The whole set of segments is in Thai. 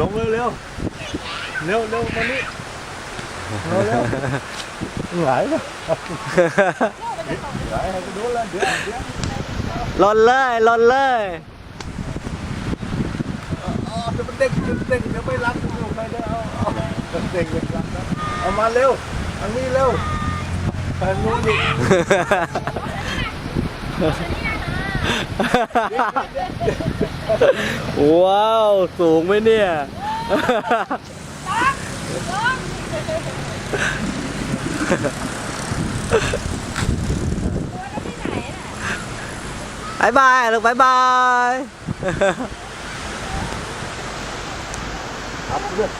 ลงเร็วเร็วเร็วเร็วมานี่เร็วเร็วหงายปะหงายให้กูดูเลยเดี๋ยวเดี๋ยวหล่นเลยหล่นเลยอ๋อเดี๋ยวมันเด้งเดี๋ยวมันเด้งเดี๋ยวไม่รักกูไปเลยเอาเอาเดี๋ยวเด้งไม่รักนะเอามาเร็วทางนี้เร็วทางนู้นดิว้ ว้าว สูงไหมเนี่ย บายบายลูกบายบายครับเรื่อง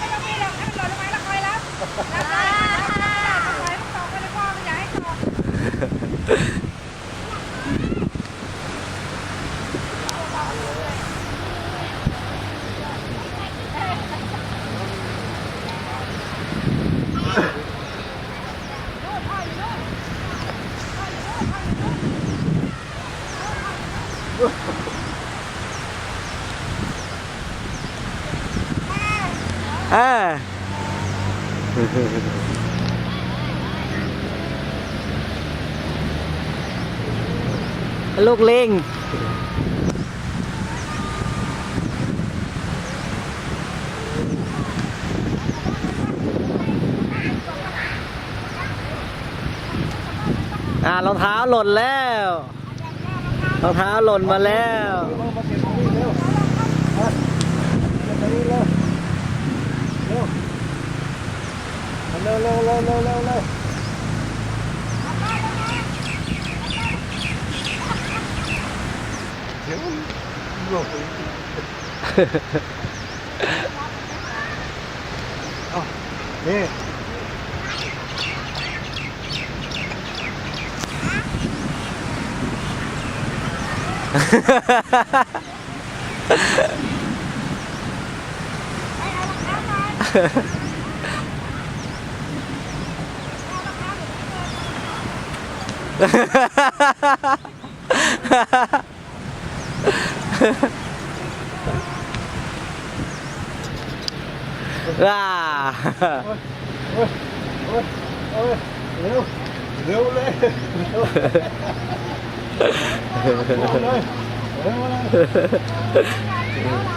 ไม่ต้องมีหรอกให้มันหล่นลงมาแล้วคอยรับรับได้รับได้มันตกไปในพ่อมัน อ่าลูกลิงอ่ารองเท้าหล่นแล้ว รองเท้าหล่นมาแล้วเอามาเก็บตรงนี้เร็วมาเก็บตรงนี้เร็วเร็วเอาเร็วเร็วเร็วเร็ วเร็วเร็วเดี๋ย วหลบไปเอานี่ว้าโอ้ยโอ้ยโอ้ยเร็วเร็วเลยเร็วเลยเร็วเลยเร็วเลย